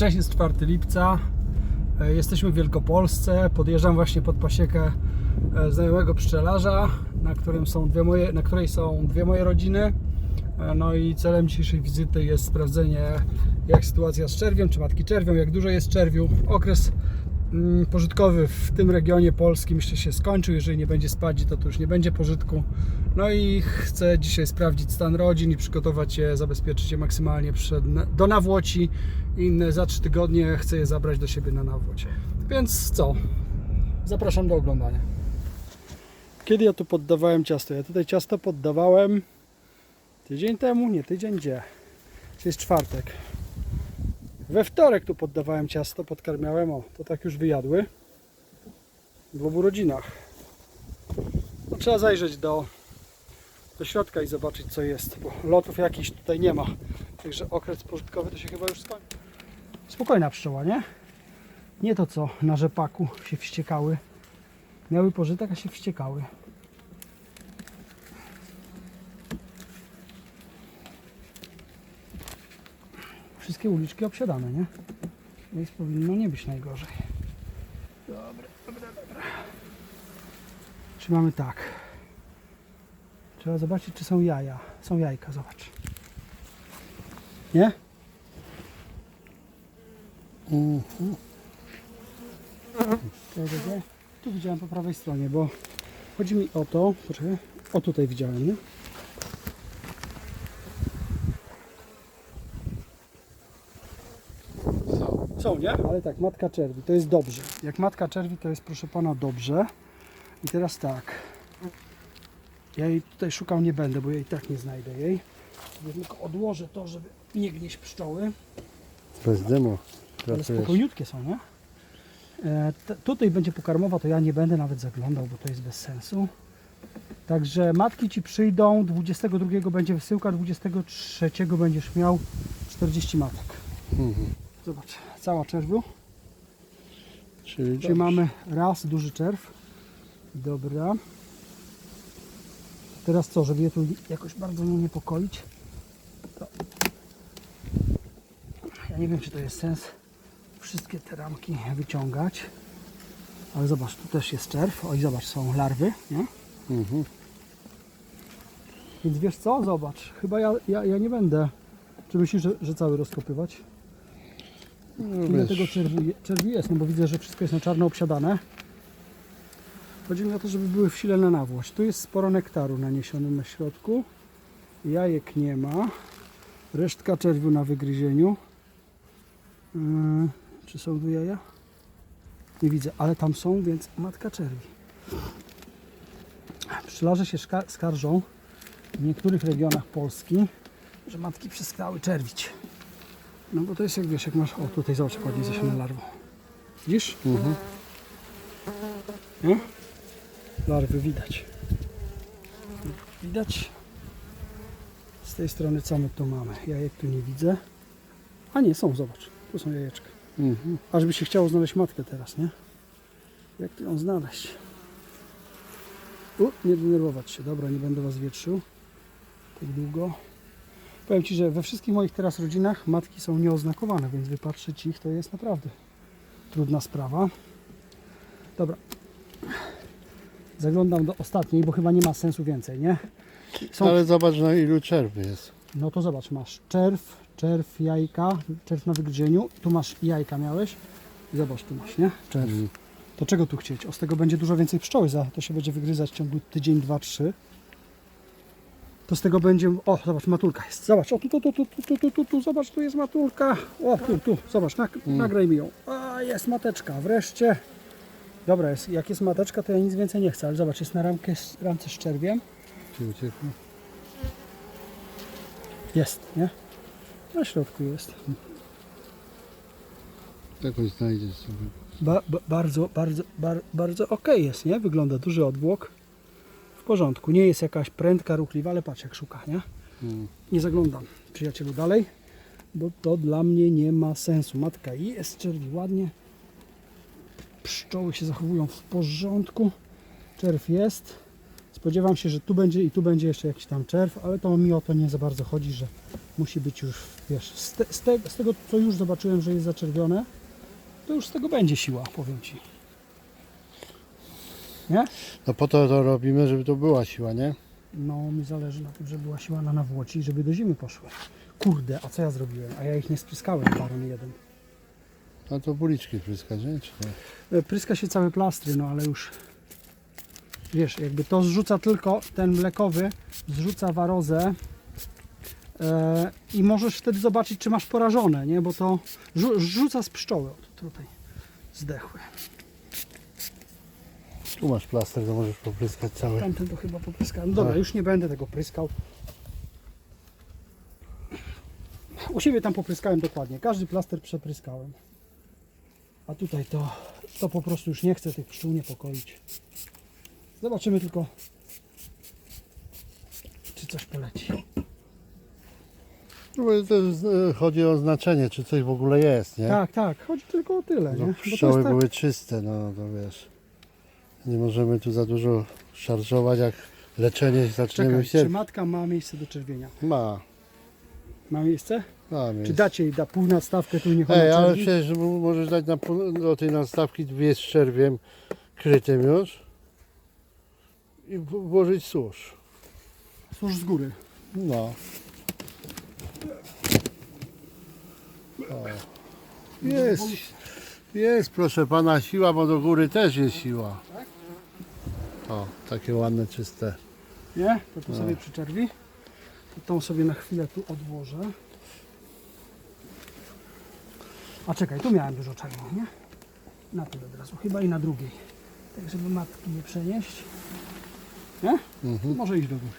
Cześć, jest 4 lipca. E, Jesteśmy w Wielkopolsce. Podjeżdżam właśnie pod pasiekę e, znajomego pszczelarza, na, którym są dwie moje, na której są dwie moje rodziny. E, No i celem dzisiejszej wizyty jest sprawdzenie, jak sytuacja z czerwiem, czy matki czerwią, jak dużo jest czerwiu. Okres pożytkowy w tym regionie Polski myślę się skończył. Jeżeli nie będzie spadzi, to to już nie będzie pożytku. No i chcę dzisiaj sprawdzić stan rodzin i przygotować je, zabezpieczyć je maksymalnie przed, do nawłoci. Inne za 3 tygodnie chcę je zabrać do siebie na nawłocie. Więc co? Zapraszam do oglądania. Kiedy ja tu poddawałem ciasto? Ja tutaj ciasto poddawałem tydzień temu, nie tydzień gdzie? Czy jest czwartek? We wtorek tu poddawałem ciasto, podkarmiałem, o, to tak już wyjadły. W obu rodzinach. No, trzeba zajrzeć do, do środka i zobaczyć co jest, bo lotów jakichś tutaj nie ma. Także okres pożytkowy to się chyba już skończy. Spokojna pszczoła, nie? Nie to co na rzepaku się wściekały. Miały pożytek, a się wściekały. Wszystkie uliczki obsiadane, nie? Więc powinno nie być najgorzej. Dobra, dobra, dobra. Trzymamy tak. Trzeba zobaczyć, czy są jaja. Są jajka, zobacz. Nie? Czekaj, czekaj. Tu widziałem po prawej stronie, bo chodzi mi o to, poczekaj, o tutaj widziałem, nie? Są. Nie? Ale tak, matka czerwi, to jest dobrze. Jak matka czerwi, to jest proszę pana dobrze. I teraz tak. Ja jej tutaj szukał nie będę, bo ja i tak nie znajdę jej. Sobie tylko odłożę to, żeby nie gnieść pszczoły. Bez dymu. Ale spokojniutkie są, nie? E, t- tutaj będzie pokarmowa, to ja nie będę nawet zaglądał, bo to jest bez sensu. Także matki ci przyjdą, 22 będzie wysyłka, 23 będziesz miał 40 matek. Mhm. Zobacz, cała czerwiu. Czyli mamy raz duży czerw. Dobra. Teraz co, żeby je tu jakoś bardzo nie niepokoić? To... Ja nie wiem, czy to jest sens wszystkie te ramki wyciągać. Ale zobacz, tu też jest czerw. Oj, zobacz, są larwy, nie? Mhm. Więc wiesz co? Zobacz. Chyba ja, ja, ja nie będę. Czy myślisz, że, że cały rozkopywać? No, Ile wiesz, tego czerwiu, je- czerwiu jest? No bo widzę, że wszystko jest na czarno obsiadane. Chodzi mi o to, żeby były w sile na nawłość. Tu jest sporo nektaru naniesionym na środku. Jajek nie ma. Resztka czerwiu na wygryzieniu. Yy, czy są tu jaja? Nie widzę, ale tam są, więc matka czerwi. Pszczelarze się skarżą w niektórych regionach Polski, że matki przestały czerwić. No bo to jest jak wiesz, jak masz. O tutaj zobacz jak ładnie zasiane larwą. Widzisz? Mhm. Nie? Larwy widać. Widać? Z tej strony co my tu mamy? Jajek tu nie widzę. A nie, są, zobacz. Tu są jajeczka. Mhm. Aż by się chciało znaleźć matkę teraz, nie? Jak tu ją znaleźć? U, nie denerwować się. Dobra, nie będę Was wietrzył. Tak długo. Powiem Ci, że we wszystkich moich teraz rodzinach matki są nieoznakowane, więc wypatrzyć ich to jest naprawdę trudna sprawa. Dobra. Zaglądam do ostatniej, bo chyba nie ma sensu więcej, nie? Są Ale zobacz na ilu czerwy jest. no to zobacz, masz czerw, czerw, jajka, czerw na wygryzieniu. Tu masz jajka miałeś. Zobacz, tu masz, nie? Czerw. Mhm. To czego tu chcieć? O z tego będzie dużo więcej pszczoły, za to się będzie wygryzać w ciągu tydzień, dwa, trzy. To z tego będzie... O, zobacz, matulka jest. Zobacz, o tu, tu, tu, tu, tu, tu, tu, tu, zobacz, tu jest matulka. O, tu, tu, zobacz, nak nagraj mi ją. A, jest mateczka, wreszcie. Dobra, jest, jak jest mateczka, to ja nic więcej nie chcę, ale zobacz, jest na ramkę, ramce z czerwiem. Ci uciekło. Jest, nie? Na środku jest. Jakąś znajdziesz sobie. Ba, ba, bardzo, bardzo, bar, bardzo ok jest, nie? Wygląda duży odwłok. Porządku. Nie jest jakaś prędka, ruchliwa, ale patrz jak szuka, nie? Mhm. Nie zaglądam, przyjacielu, dalej, bo to dla mnie nie ma sensu. Matka jest, czerwi ładnie. Pszczoły się zachowują w porządku. Czerw jest. Spodziewam się, że tu będzie i tu będzie jeszcze jakiś tam czerw, ale to mi o to nie za bardzo chodzi, że musi być już, wiesz, z, te, z, te, z tego co już zobaczyłem, że jest zaczerwione, to już z tego będzie siła, powiem Ci. Nie? No po to to robimy, żeby to była siła, nie? No, mi zależy na tym, żeby była siła na nawłoci i żeby do zimy poszły. Kurde, a co ja zrobiłem? A ja ich nie spryskałem baron jeden. No to buliczki pryskać, nie? Czy nie? E, Pryska się całe plastry, no ale już wiesz, jakby to zrzuca tylko ten mlekowy, zrzuca warozę e, i możesz wtedy zobaczyć, czy masz porażone, nie? Bo to rzu- rzuca z pszczoły. O, tutaj zdechły. Tu masz plaster, to możesz popryskać cały. Tamten to chyba popryskałem. Dobra, Tak. już nie będę tego pryskał. U siebie tam popryskałem dokładnie. Każdy plaster przepryskałem. A tutaj to, to po prostu już nie chcę tych pszczół niepokoić. Zobaczymy tylko, czy coś poleci. No bo jest, e, chodzi o znaczenie, czy coś w ogóle jest, nie? Tak, tak. Chodzi tylko o tyle. Nie? No, Bo to pszczoły jest tak, były czyste, no to wiesz. Nie możemy tu za dużo szarżować, jak leczenie zaczniemy Czekaj, w czy sierpniu. matka ma miejsce do czerwienia? Ma, Ma miejsce? ma Czy miejsce. dacie jej da pół nadstawkę, tu niech ona Ej, ale czerwi? przecież możesz dać na, pół- do tej nastawki dwie z czerwiem krytym już i w- włożyć susz. Służ z góry. No. O. Jest, jest proszę pana siła, bo do góry też jest siła. O, takie ładne, czyste. Nie? To tu sobie przyczerwi. To tą sobie na chwilę tu odłożę. A czekaj, tu miałem dużo czerwą, nie? Na tym od razu, chyba i na drugiej. Tak, żeby matki nie przenieść. Nie? Mhm. Może iść do góry.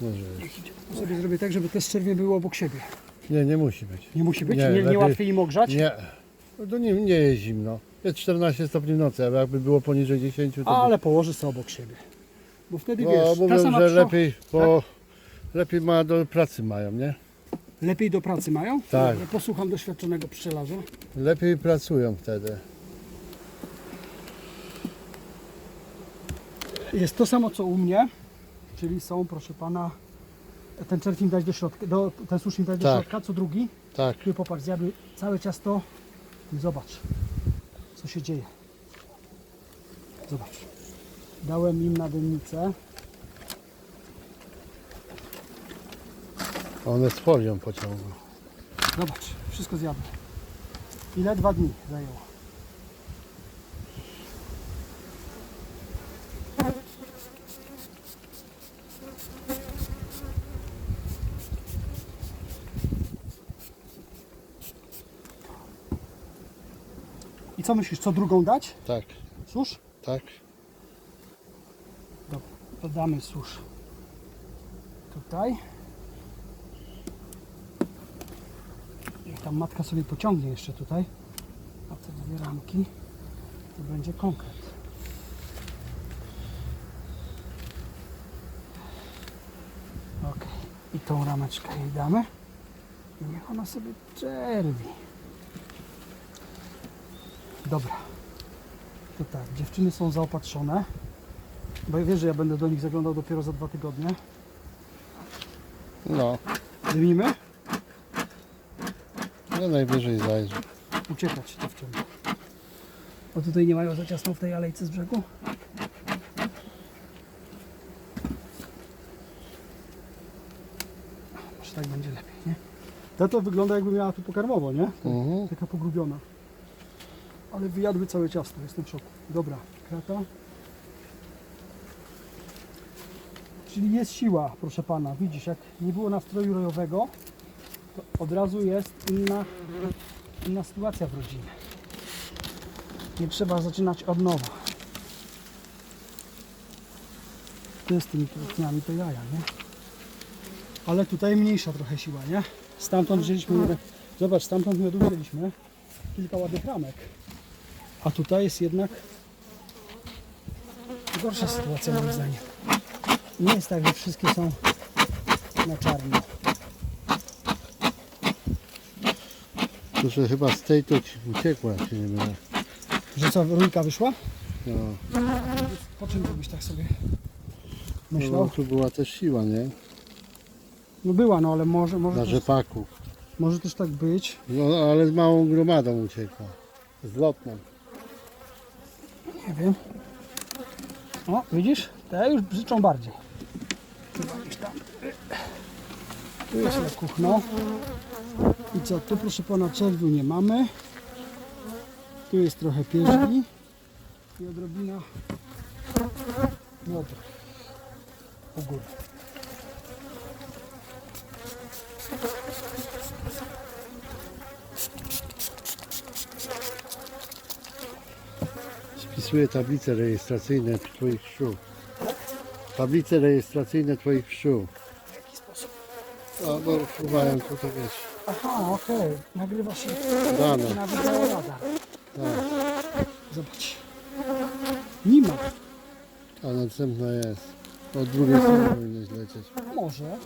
Może. Idzie. Tu sobie zrobię tak, żeby te czerwie były obok siebie. Nie, nie musi być. Nie musi być? Nie, Nie, nie, lepiej- łatwiej im ogrzać? Nie. No to nie, nie jest zimno. Jest 14 stopni w nocy, ale jakby było poniżej 10, to Ale położy sobie obok siebie. Bo wtedy by... wiesz, no, ta mówią, sama że pszczoła- lepiej, bo lepiej ma do pracy mają, nie? lepiej do pracy mają? Tak. Ja Posłucham doświadczonego pszczelarza. Lepiej pracują wtedy. Jest to samo co u mnie, czyli są, proszę pana, ten czerw im dać do środka, do, ten susz im dać do Tak. środka, co drugi. Tak. Tu popatrz, zjadły całe ciasto i zobacz, co się dzieje. Zobacz. Dałem im na dynnicę. One z folią pociągną. Zobacz, wszystko zjadły. Ile? Dwa dni zajęło. Co myślisz, co drugą dać? Tak, Susz? tak. Dobra, to damy susz. Tutaj. Niech tam matka sobie pociągnie jeszcze tutaj. A te dwie ramki to będzie konkret. Ok. I tą rameczkę jej damy. I niech ona sobie czerwi. Dobra. To tak, dziewczyny są zaopatrzone. Bo ja wiesz, że ja będę do nich zaglądał dopiero za dwa tygodnie. No, Dymimy? no najwyżej zajrzy. Uciekać dziewczyny. Bo tutaj nie mają za ciasno w tej alejce z brzegu. Może tak będzie lepiej, nie? Ta to wygląda jakby miała tu pokarmowo, nie? Mhm. Taka pogrubiona. Ale wyjadły całe ciasto, jestem w szoku. Dobra, krata. Czyli jest siła, proszę pana. Widzisz, jak nie było nastroju rojowego, to od razu jest inna, inna sytuacja w rodzinie. Nie trzeba zaczynać od nowa. Jest z tymi kwiatniami to jaja, nie? Ale tutaj mniejsza trochę siła, nie? Stamtąd wzięliśmy, zobacz, stamtąd miodu wzięliśmy kilka ładnych ramek. A tutaj jest jednak gorsza sytuacja moim zdaniem. Nie jest tak, że wszystkie są na czarno. To, że chyba z tej to ci uciekła, się nie mylę. Że co, rójka wyszła? No, Po czym robisz tak sobie? No, myślał. tu była też siła, nie? No była, no ale może, może, Na też, rzepaku. może też tak być. No ale z małą gromadą uciekła. Z lotną. Nie wiem. O, widzisz? Te już brzyczą bardziej. Tu jest kuchno. I co, tu proszę pana czerwiu nie mamy. Tu jest trochę pierzgi. I odrobina młodych. U góry. Spisuję tablice rejestracyjne Twoich pszczół. Tablice rejestracyjne Twoich pszczół. W jaki sposób? A, bo wpływają tu to wiesz. Aha, okej. Nagrywa się Dane. na wideo radar. Tak. Zobacz. Nie ma. A następna jest. Od drugiej strony powinieneś lecieć. Może.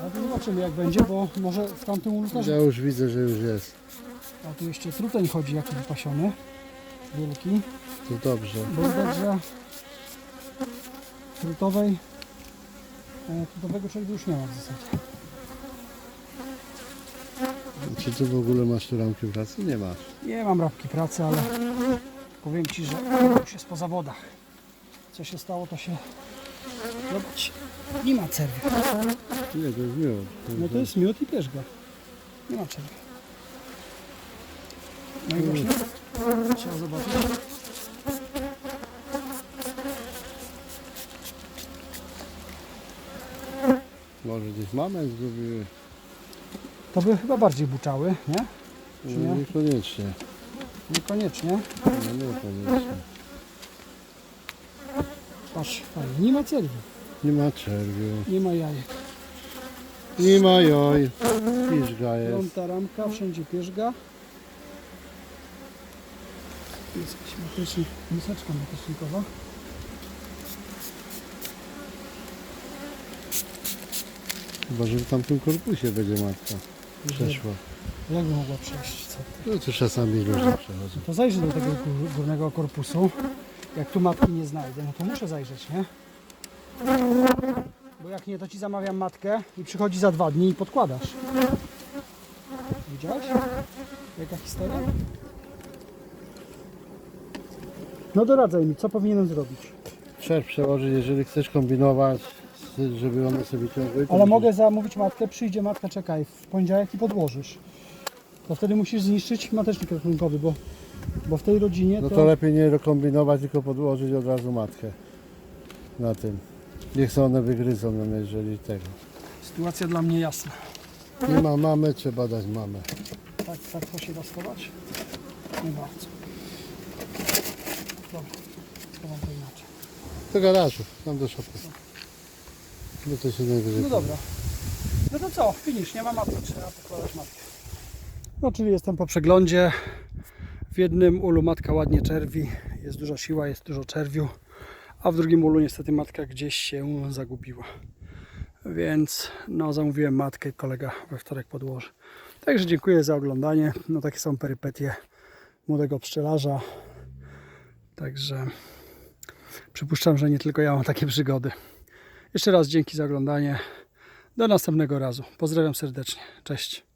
Ale to zobaczymy jak będzie, bo może w tamtym ulu też. Ja już widzę, że już jest. A tu jeszcze truteń chodzi jaki wypasiony. Wielki. To dobrze. Że trutowej e, trutowego czegoś już nie ma w zasadzie. Czy ty w ogóle masz tu ramki pracy? Nie masz. Nie mam rabki pracy, ale powiem Ci, że już jest po zawodach. Co się stało, to się... Zobacz, nie ma cerwy. Nie, to jest miód. No to jest miód i pierzga. Nie ma czego. No i właśnie trzeba zobaczyć. Może gdzieś mamę zgubiły. To by chyba bardziej buczały, nie? Czy No, nie? niekoniecznie. Niekoniecznie. No, niekoniecznie. Patrz, fajnie. Nie ma cerwy, Nie ma czerwiu. nie ma jajek. Nie ma joj. Piżga jest. Piąta ramka, wszędzie pierzga. Jest jakiś matecznik, miseczka matecznikowa. Chyba, że w tamtym korpusie będzie matka. Przeszła. Jak by mogła przejść? Co? No to czasami różnie przechodzą. To zajrzę do tego gór- górnego korpusu. Jak tu matki nie znajdę, no to muszę zajrzeć, nie? Bo jak nie, to ci zamawiam matkę i przychodzi za dwa dni i podkładasz. Widziałeś? Jaka historia? No doradzaj mi, co powinienem zrobić? Trzeba przełożyć, jeżeli chcesz kombinować, żeby one sobie ciągły. to Ale musisz- mogę zamówić matkę, przyjdzie matka, czekaj, w poniedziałek i podłożysz. To wtedy musisz zniszczyć matecznik ratunkowy, bo, bo w tej rodzinie No to... to lepiej nie kombinować, tylko podłożyć od razu matkę na tym. Niech one wygryzą, jeżeli tego. Sytuacja dla mnie jasna. Nie ma mamy, trzeba dać mamę. Tak, tak to się da schować? Nie bardzo. Dobra, schowam to inaczej. Do garażu, tam do szopy. No to się najwyżej. No dobra. No to co, finish, nie ma matki, trzeba pokładać matkę. No czyli jestem po przeglądzie. W jednym ulu matka ładnie czerwi, jest duża siła, jest dużo czerwiu, a w drugim ulu niestety matka gdzieś się zagubiła. Więc no zamówiłem matkę, kolega we wtorek podłoży. Także dziękuję za oglądanie. No takie są perypetie młodego pszczelarza. Także przypuszczam, że nie tylko ja mam takie przygody. Jeszcze raz dzięki za oglądanie. Do następnego razu. Pozdrawiam serdecznie. Cześć.